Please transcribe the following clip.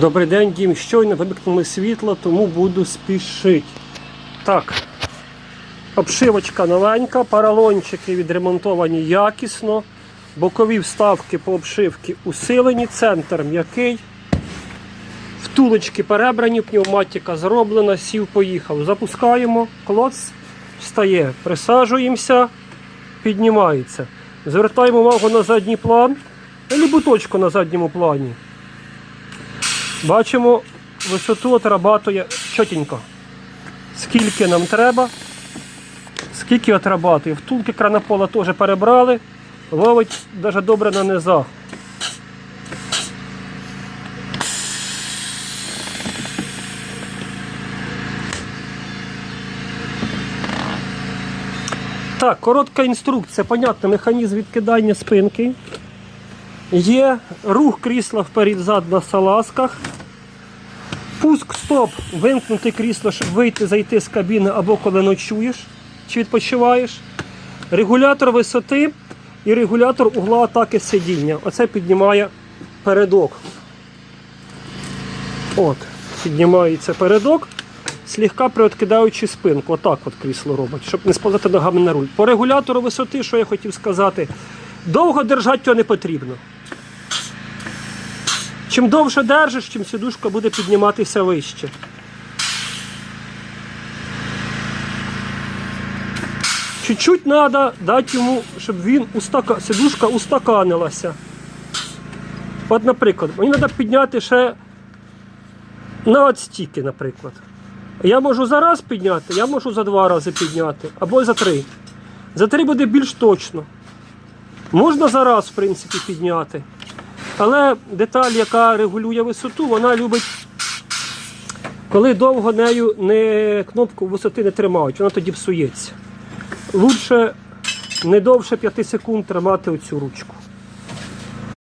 Добрий день, дім. Щойно вимикнули світло, тому буду спішити. Так. Обшивочка новенька, паралончики відремонтовані якісно. Бокові вставки по обшивці усилені, центр м'який. Втулочки перебрані, пневматика зроблена, сів, поїхав. Запускаємо, клоц встає, присаджуємося, піднімається. Звертаємо увагу на задній план, або буточку на задньому плані. Бачимо, висоту отрабатує чотенько. Скільки нам треба, скільки отрабатує. Втулки кранопола теж перебрали, ловить навіть добре на низах. Так, коротка інструкція, понятно, механізм відкидання спинки. Є рух крісла вперед-зад на салазках. Пуск стоп, вимкнути крісло, щоб вийти, зайти з кабіни або коли ночуєш чи відпочиваєш. Регулятор висоти і регулятор угла атаки сидіння. Оце піднімає передок. От, піднімається передок, слегка приоткидаючи спинку. Отак от крісло робить, щоб не сповзати ногами на руль. По регулятору висоти, що я хотів сказати, довго держати його не потрібно. Чим довше держиш, чим сідушка буде підніматися вище. Чуть-чуть треба дати йому, щоб він устака... сідушка устаканилася. От, наприклад, мені треба підняти ще на от стільки, наприклад. Я можу за раз підняти, я можу за два рази підняти, або за три. За три буде більш точно. Можна зараз, в принципі, підняти. Але деталь, яка регулює висоту, вона любить, коли довго нею не кнопку висоти не тримають, вона тоді псується. Лучше не довше 5 секунд тримати оцю ручку.